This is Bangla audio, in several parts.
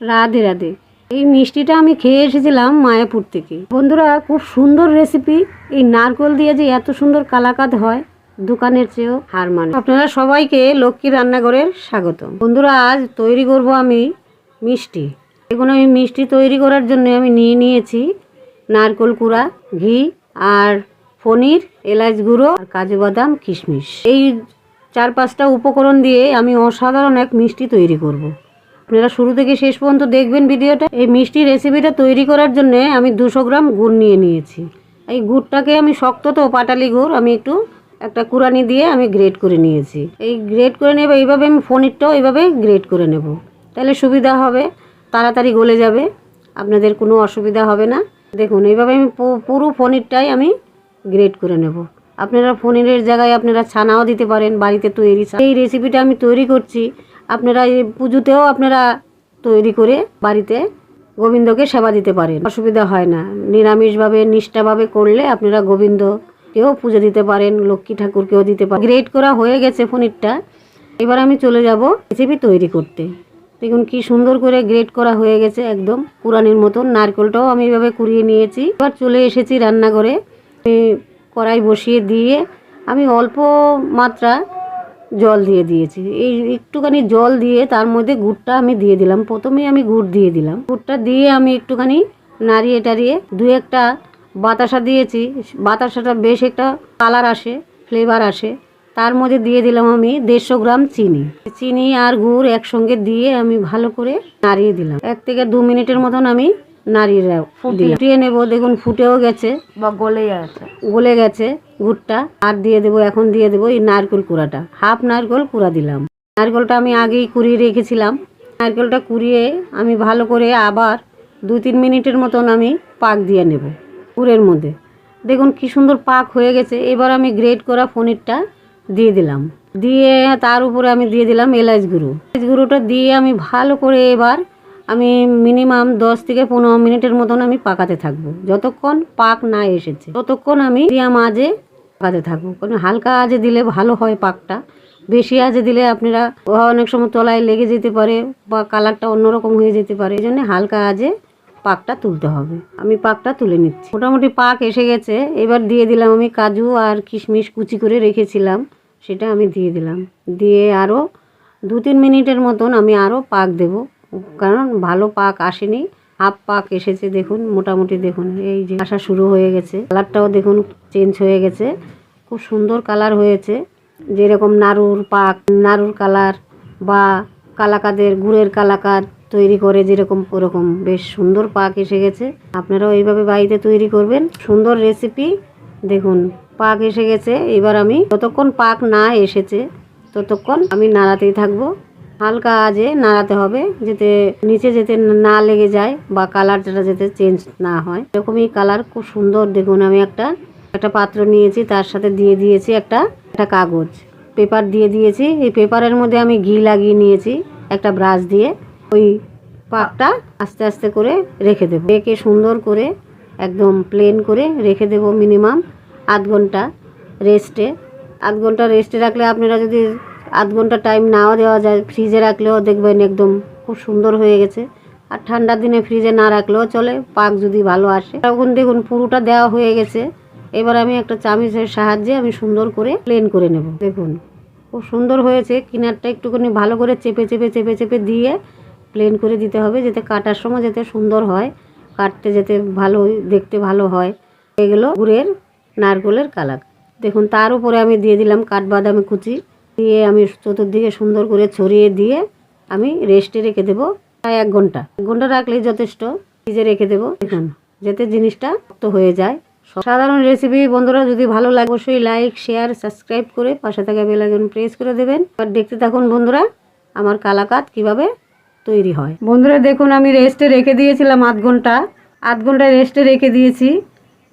রাধে রাধে। এই মিষ্টিটা আমি খেয়ে এসেছিলাম মায়াপুর থেকে। বন্ধুরা, খুব সুন্দর রেসিপি এই নারকোল দিয়ে যে এত সুন্দর কালাকাত হয়, দোকানের চেয়েও হার মানে। আপনারা সবাইকে লক্ষ্মী রান্নাঘরের স্বাগত বন্ধুরা, আজ তৈরি করব আমি মিষ্টি। এখন আমি মিষ্টি তৈরি করার জন্য আমি নিয়ে নিয়েছি নারকোল কুড়া, ঘি আর পনির, এলাচ গুঁড়ো আর কাজু বাদাম, কিশমিশ। এই চার পাঁচটা উপকরণ দিয়ে আমি অসাধারণ এক মিষ্টি তৈরি করব। আপনারা শুরু থেকে শেষ পর্যন্ত দেখবেন ভিডিওটা। এই মিষ্টি রেসিপিটা তৈরি করার জন্য আমি দুশো গ্রাম গুড় নিয়ে নিয়েছি। এই গুড়টাকে আমি শক্ত তো পাটালি গুড়, আমি একটু একটা কুড়ানি দিয়ে আমি গ্রেড করে নিয়েছি। এই গ্রেড করে নেব, এইভাবে আমি পনিরটাও এইভাবে গ্রেড করে নেব। তাহলে সুবিধা হবে, তাড়াতাড়ি গলে যাবে, আপনাদের কোনো অসুবিধা হবে না। দেখুন, এইভাবে আমি পুরো পনিরটাই আমি গ্রেড করে নেব। আপনারা পনিরের জায়গায় আপনারা ছানাও দিতে পারেন, বাড়িতে তৈরি এই রেসিপিটা আমি তৈরি করছি। আপনারা এই পুজোতেও আপনারা তৈরি করে বাড়িতে গোবিন্দকে সেবা দিতে পারেন। অসুবিধা হয় না। নিরামিষভাবে, নিষ্ঠাভাবে করলে আপনারা গোবিন্দকেও পুজো দিতে পারেন, লক্ষ্মী ঠাকুরকেও দিতে পারেন। গ্রেট করা হয়ে গেছে পনিরটা। এবার আমি চলে যাব রেসিপি তৈরি করতে। দেখুন কি সুন্দর করে গ্রেট করা হয়ে গেছে একদম পুরানির মতন। নারকেলটাও আমি এভাবে কুড়িয়ে নিয়েছি। এবার চলে এসেছি রান্নাঘরে। আমি কড়াই বসিয়ে দিয়ে আমি অল্প মাত্রা জল দিয়ে দিয়েছি। এই একটুখানি জল দিয়ে তার মধ্যে গুড়টা আমি দিয়ে দিলাম। প্রথমে আমি গুড় দিয়ে দিলাম। গুড়টা দিয়ে আমি একটুখানি নাড়িয়ে টাড়িয়ে দু একটা বাতাসা দিয়েছি। বাতাসাটা বেশ একটা কালার আসে ফ্লেভার আসে। তার মধ্যে দিয়ে দিলাম আমি দেড়শো গ্রাম চিনি। চিনি আর গুড় একসঙ্গে দিয়ে আমি ভালো করে নাড়িয়ে দিলাম। এক থেকে দু মিনিটের মতন আমি রাখ- ফুটিয়ে নেব দেখুন ফুটেও গেছে। বা গলে গলে গেছে গুড়টা। আর দিয়ে দেবো এখন দিয়ে দেবো এই নারকেল কুড়াটা। হাফ নারকেল কুড়া দিলাম। নারকেলটা আমি আগেই কুড়িয়ে রেখেছিলাম। নারকেলটা কুড়িয়ে আমি ভালো করে আবার দু তিন মিনিটের মতন আমি পাক দিয়ে নেব গুড়ের মধ্যে। দেখুন কি সুন্দর পাক হয়ে গেছে। এবার আমি গ্রেট করা পনিরটা দিয়ে দিলাম। দিয়ে তার উপরে আমি দিয়ে দিলাম এলাচ গুঁড়ো। এলাচ গুঁড়োটা দিয়ে আমি ভালো করে এবার আমি মিনিমাম দশ থেকে পনেরো মিনিটের মতন আমি পাকাতে থাকব। যতক্ষণ পাক না এসেছে, ততক্ষণ আমি মিডিয়াম আজে পাকাতে থাকব। কারণ হালকা আজে দিলে ভালো হয় পাকটা। বেশি আজে দিলে আপনারা অনেক সময় তলায় লেগে যেতে পারে বা কালারটা অন্যরকম হয়ে যেতে পারে। এই জন্য হালকা আজে পাকটা তুলতে হবে। আমি পাকটা তুলে নিচ্ছি। মোটামুটি পাক এসে গেছে। এবার দিয়ে দিলাম আমি কাজু আর কিশমিশ কুচি করে রেখেছিলাম। সেটা আমি দিয়ে দিলাম। দিয়ে আরও দু তিন মিনিটের মতন আমি আরও পাক দেব। কারণ ভালো পাক আসেনি, হাফ পাক এসেছে দেখুন, মোটামুটি দেখুন, এই যে আসা শুরু হয়ে গেছে। কালারটাও দেখুন চেঞ্জ হয়ে গেছে, খুব সুন্দর কালার হয়েছে। যেরকম নাড়ুর পাক, নাড়ুর কালার বা কালাকাদের, গুড়ের কালাকাদ তৈরি করে যেরকম ওরকম, বেশ সুন্দর পাক এসে গেছে। আপনারাও এইভাবে বাড়িতে তৈরি করবেন, সুন্দর রেসিপি। দেখুন, পাক এসে গেছে, এবার আমি, যতক্ষণ পাক না এসেছে, ততক্ষণ আমি নাড়াতেই থাকব। হালকা আজে নাড়াতে হবে, যাতে নিচে যেতে না লেগে যায় বা কালারটা যাতে চেঞ্জ না হয়। এরকমই কালার খুব সুন্দর। দেখুন, আমি একটা একটা পাত্র নিয়েছি, তার সাথে দিয়ে দিয়েছি একটা একটা কাগজ। পেপার দিয়ে দিয়েছি। এই পেপারের মধ্যে আমি ঘি লাগিয়ে নিয়েছি, একটা ব্রাশ দিয়ে। ওই পাকটা আস্তে আস্তে করে রেখে দেবো। রেখে সুন্দর করে একদম প্লেন করে রেখে দেবো মিনিমাম আধ ঘণ্টা রেস্টে আধ ঘণ্টা রেস্টে রাখলে আপনারা যদি আধ ঘণ্টা টাইম নাও দেওয়া যায়। ফ্রিজে রাখলেও দেখবেন একদম খুব সুন্দর হয়ে গেছে। আর ঠান্ডার দিনে ফ্রিজে না রাখলেও চলে, পাক যদি ভালো আসে। তখন দেখুন, পুরোটা দেওয়া হয়ে গেছে। এবার আমি একটা চামিচের সাহায্যে আমি সুন্দর করে প্লেন করে নেব। দেখুন, খুব সুন্দর হয়েছে। কিনারটা একটুখানি ভালো করে চেপে চেপে চেপে চেপে দিয়ে প্লেন করে দিতে হবে, যাতে কাটার সময় যাতে সুন্দর হয়, কাটতে যেতে ভালো, দেখতে ভালো হয়। এগুলো গুড়ের নারকেলের কালার। দেখুন, তার উপরে আমি দিয়ে দিলাম কাঠবাদামি কুচি। দিয়ে আমি চতুর্দিকে সুন্দর করে ছড়িয়ে দিয়ে আমি রেস্টে রেখে দেবো প্রায় এক ঘণ্টা। এক ঘণ্টা রাখলেই যথেষ্ট। ফ্রিজে রেখে দেবো। দেখুন, যাতে জিনিসটা শক্ত হয়ে যায়। সাধারণ রেসিপি বন্ধুরা, যদি ভালো লাগে, অবশ্যই লাইক শেয়ার সাবস্ক্রাইব করে পাশে থাকা বেল আইকন প্রেস করে দেবেন। আর দেখতে থাকুন বন্ধুরা, আমার কালাকাত কীভাবে তৈরি হয়। বন্ধুরা, দেখুন, আমি রেস্টে রেখে দিয়েছিলাম আধ ঘণ্টা। আধ ঘণ্টা রেস্টে রেখে দিয়েছি।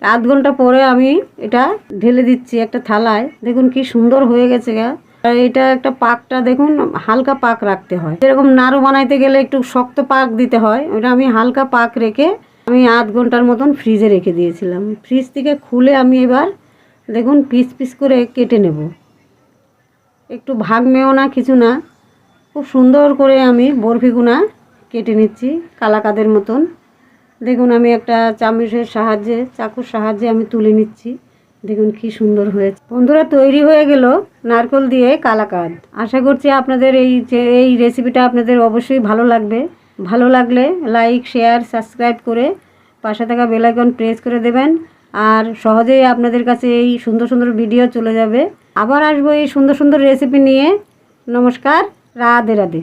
আধ ঘণ্টা পরে আমি এটা ঢেলে দিচ্ছি একটা থালায়। দেখুন কি সুন্দর হয়ে গেছে গা। এটা একটা পাকটা দেখুন, হালকা পাক রাখতে হয়। যেরকম নাড়ু বানাইতে গেলে একটু শক্ত পাক দিতে হয়। ওটা আমি হালকা পাক রেখে আমি আধ ঘণ্টার মতন ফ্রিজে রেখে দিয়েছিলাম। ফ্রিজ থেকে খুলে আমি এবার দেখুন পিস পিস করে কেটে নেব। একটু ভাগ মেও না, কিছু না। খুব সুন্দর করে আমি বরফিগুনা কেটে নিচ্ছি কালাকাদের মতন। দেখুন আমি একটা চামচের সাহায্যে, চাকুর সাহায্যে আমি তুলে নিচ্ছি। দেখুন কি সুন্দর হয়েছে। বন্ধুরা, তৈরি হয়ে গেল নারকল দিয়ে কালাকাঁদ। আশা করছি আপনাদের এই যে, এই রেসিপিটা আপনাদের অবশ্যই ভালো লাগবে। ভালো লাগলে লাইক শেয়ার সাবস্ক্রাইব করে পাশে থাকা বেলাইকন প্রেস করে দেবেন। আর সহজেই আপনাদের কাছে এই সুন্দর সুন্দর ভিডিও চলে যাবে। আবার আসব এই সুন্দর সুন্দর রেসিপি নিয়ে। নমস্কার, রাধে রাধে।